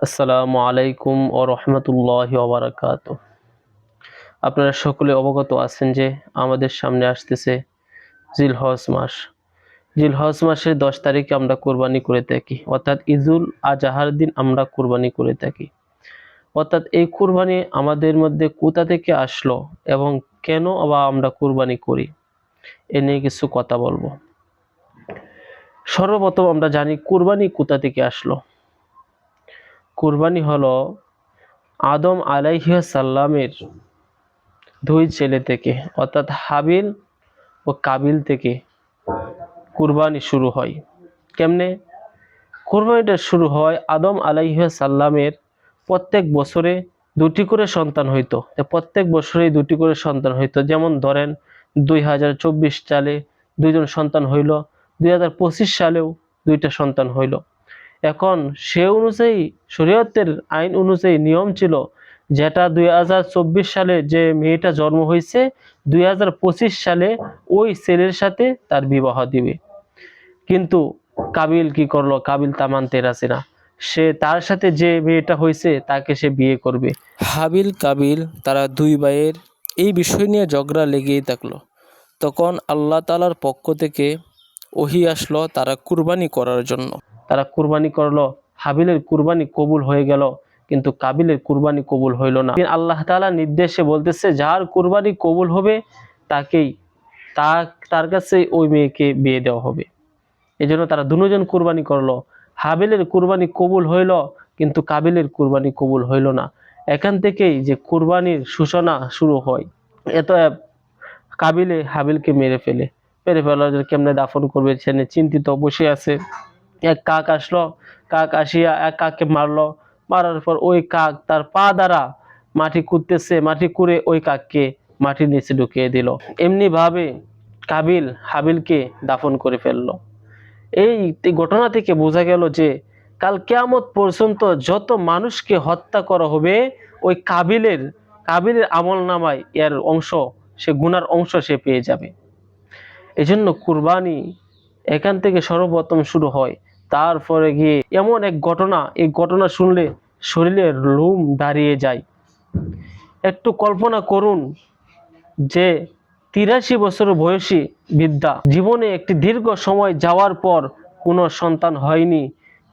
আসসালামু আলাইকুম ও রহমতুল্লাহ ওবরাকাত আপনারা সকলে অবগত আছেন যে আমাদের সামনে আসতেছে জিলহজ মাস। জিলহজ মাসের দশ তারিখে আমরা কোরবানি করে থাকি। অর্থাৎ ইজুল আজাহার দিন আমরা কোরবানি করে থাকি। অর্থাৎ এই কোরবানি আমাদের মধ্যে কোথা থেকে আসলো এবং কেন বা আমরা কোরবানি করি, এ নিয়ে কিছু কথা বলব। সর্বপ্রথম আমরা জানি কোরবানি কোথা থেকে আসলো। কুরবানি হলো আদম সাল্লামের দুই ছেলে থেকে, অর্থাৎ হাবিল ও কাবিল থেকে কুরবানি শুরু হয়। কেমনে? কুরবানিটা শুরু হয় আদম সাল্লামের প্রত্যেক বছরে দুটি করে সন্তান হইতো। প্রত্যেক বছরেই দুটি করে সন্তান হইতো। যেমন ধরেন, দুই হাজার চব্বিশ সালে দুইজন সন্তান হইল, দুই হাজার পঁচিশ সালেও দুইটা সন্তান হইল। এখন সে অনুযায়ী, শরীয়তের আইন অনুযায়ী নিয়ম ছিল যেটা দুই হাজার চব্বিশ সালে যে মেয়েটা জন্ম হয়েছে, দুই হাজার পঁচিশ সালে ওই ছেলের সাথে তার বিবাহ দিবে। কিন্তু কাবিল কি করল? কাবিল তা মানতে রাসে না। সে তার সাথে যে মেয়েটা হয়েছে, তাকে সে বিয়ে করবে। হাবিল, কাবিল তারা দুই ভাইয়ের এই বিষয় নিয়ে ঝগড়া লেগেই থাকল। তখন আল্লাহ তালার পক্ষ থেকে ওহি আসলো, তারা কুরবানি করার জন্য। তারা কুরবানি করল, হাবিলের কুরবানি কবুল হয়ে গেল, কিন্তু কাবিলের কুরবানি কবুল হইল না। আল্লাহ তালা নির্দেশে বলতেছে, যার কুরবানি কবুল হবে, তাকেই তা তার কাছে ওই মেয়েকে বিয়ে দেওয়া হবে। এই জন্য তারা দুজন কুরবানি করল। হাবিলের কুরবানি কবুল হইল, কিন্তু কাবিলের কুরবানি কবুল হইল না। এখান থেকেই যে কুরবানির সূচনা শুরু হয়। এত কাবিলে হাবিলকে মেরে ফেলে। মেরে ফেলার কেমনে দাফন করবে সে চিন্তিত বসে আছে। এক কাক আসলো, কাক আসিয়া এক কাককে মারলো। মারার পর ওই কাক তার পা দ্বারা মাটি কুদতেছে মাটি কুড়ে ওই কাককে মাটির নিচে ঢুকিয়ে দিল। এমনি ভাবে কাবিল হাবিলকে দাফন করে ফেলল। এই ঘটনা থেকে বোঝা গেল যে কাল কেয়ামত পর্যন্ত যত মানুষকে হত্যা করা হবে, ওই কাবিলের কাবিলের আমল নামায় এর অংশ, সে গুনার অংশ সে পেয়ে যাবে। এজন্য কুরবানি এখান থেকে সর্বপ্রথম শুরু হয়। তারপরে গিয়ে এমন এক ঘটনা, এই ঘটনা শুনলে শরীরের লুম দাঁড়িয়ে যায়। একটু কল্পনা করুন যে তিরাশি বছর বয়সী বিদ্যা জীবনে একটি দীর্ঘ সময় যাওয়ার পর কোনো সন্তান হয়নি।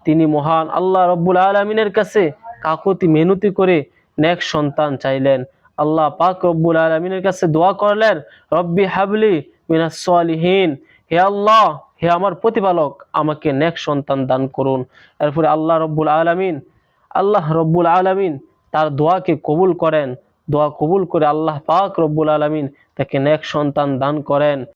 তিনি মহান আল্লাহ রব্বুল আলমিনের কাছে কাকতি মেনুতি করে নেক সন্তান চাইলেন। আল্লাহ পাক রব্বুল আলমিনের কাছে দোয়া করলেন, রব্বি হাবলি মিনাস হে আল্লাহ, হে আমার প্রতিপালক, আমাকে নেক সন্তান দান করুন। এরপরে আল্লাহ রব্বুল আলমিন, আল্লাহ রব্বুল আলমিন তার দোয়াকে কবুল করেন। দোয়া কবুল করে আল্লাহ পাক রব্বুল আলমিন তাকে নেক সন্তান দান করেন।